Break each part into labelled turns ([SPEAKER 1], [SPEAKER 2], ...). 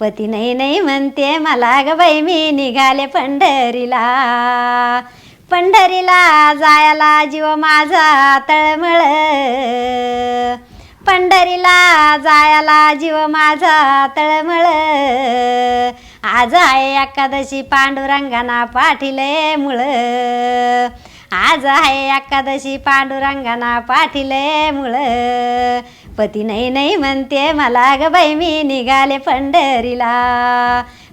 [SPEAKER 1] पती नाही नाही म्हणते मला ग बाई मी निघाले पंढरीला. पंढरीला जायला जीव माझा तळमळ. पंढरीला जायला जीव माझा तळमळ. आज आहे एकादशी पांडुरंगाना पाठीले मुळ. आज आहे एकादशी पांडुरंगाना पाठीले मुळ. पती नाही नाही म्हणते मला ग बाई मी निघाले पंढरीला.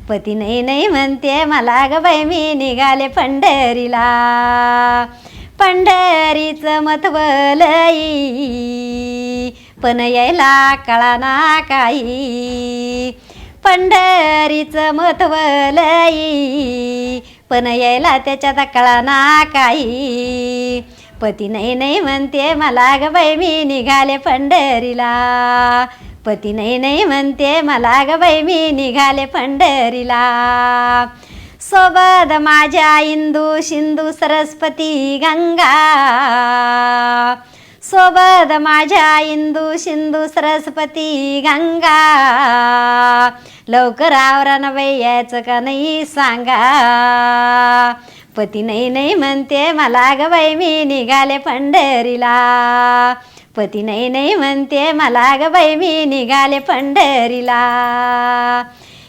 [SPEAKER 1] पती नाही नाही म्हणते मला ग बाई मी निघाले पंढरीला. पंढरीचं महत्त्व पण यायला कळा ना काही. पंढरीचं महत्त्व पण यायला त्याच्यात कळा ना काही. पती नाही नाही म्हणते मला ग बाई मी निघाले पंढरीला. पती नाही नाही म्हणते मला ग बाई मी निघाले पंढरीला. सोबत माझ्या इंदू सिंधू सरस्वती गंगा. सोबत माझ्या इंदू सिंधू सरस्वती गंगा. लवकर आवरण बाई यायचं का नाही सांगा. पती नाही नाही म्हणते मला ग बाई मी निघाले पंढरीला. पती नाही नाही म्हणते मला ग बाई मी निघाले पंढरीला.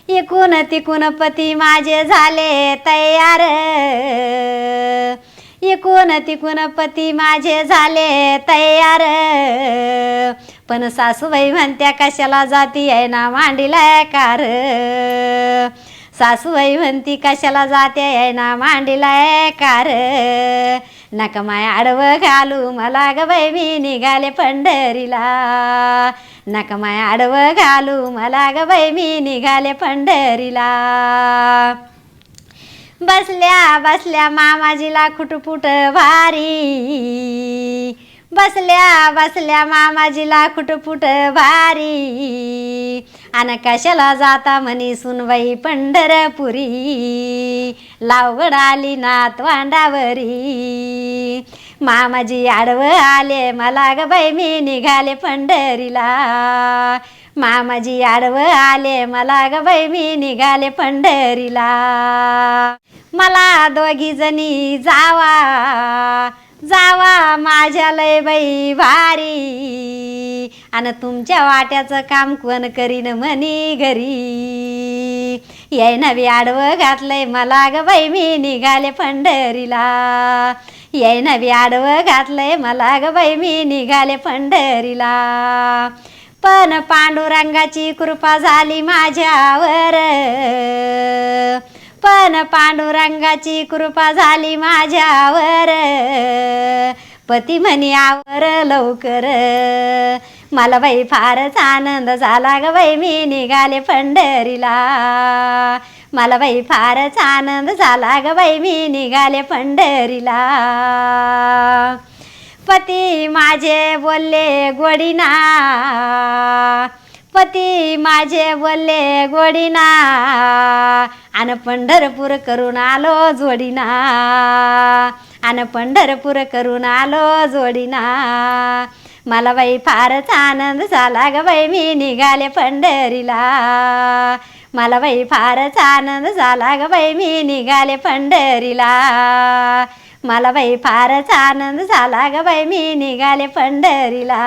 [SPEAKER 1] इकून तिकून पती माझे झाले तयार. इकून तिकून पती माझे झाले तयार. पण सासूबाई म्हणत्या कशाला जाती आहे ना मांडीला कार? सासूबाई म्हणती कशाला जाते आहे ना मांडीला कार नका माय आडवं घालू मला ग बाई मी निघाले पंढरीला. नका माय आडवं घालू मला ग बाई मी निघाले पंढरीला. बसल्या बसल्या मामाजीला खुटपुट भारी. बसल्या बसल्या मामाजीला खुटपुट भारी. आणि कशाला जाता म्हणी सुनबाई पंढरपुरी? लावड आली नात वांडावरी. मामाजी आडवं आले मला ग बाई मी निघाले पंढरीला. मामाजी आडवं आले मला ग बाई मी निघाले पंढरीला. मला दोघी जणी जावा. जावा माझ्या लय बाई भारी. आणि तुमच्या वाट्याचं काम कोण करीन म्हणी घरी. याय नवी आडवं घातलंय मला ग बाई मी निघाले पंढरीला. याय नवी आडवं घातलंय मला ग बाई मी निघाले पंढरीला. पण पांडुरंगाची कृपा झाली माझ्यावर. पण पांडुरंगाची कृपा झाली माझ्यावर. पती म्हणी आवर लवकर. मला बाई फारच आनंद झाला ग बाई मी निघाले पंढरीला. मला बाई फारच आनंद झाला ग बाई मी निघाले पंढरीला. पती माझे बोलले गोडीना पती माझे बोलले गोडीना. आणि पंढरपूर करून आलो जोडीना. आन पंढरपूर करून आलो जोडीना. मला बाई फारच आनंद झाला ग बाई मी निघाले पंढरीला. मला बाई फारच आनंद झाला ग बाई मी निघाले पंढरीला. मला बाई फारच आनंद झाला ग बाई मी निघाले पंढरीला.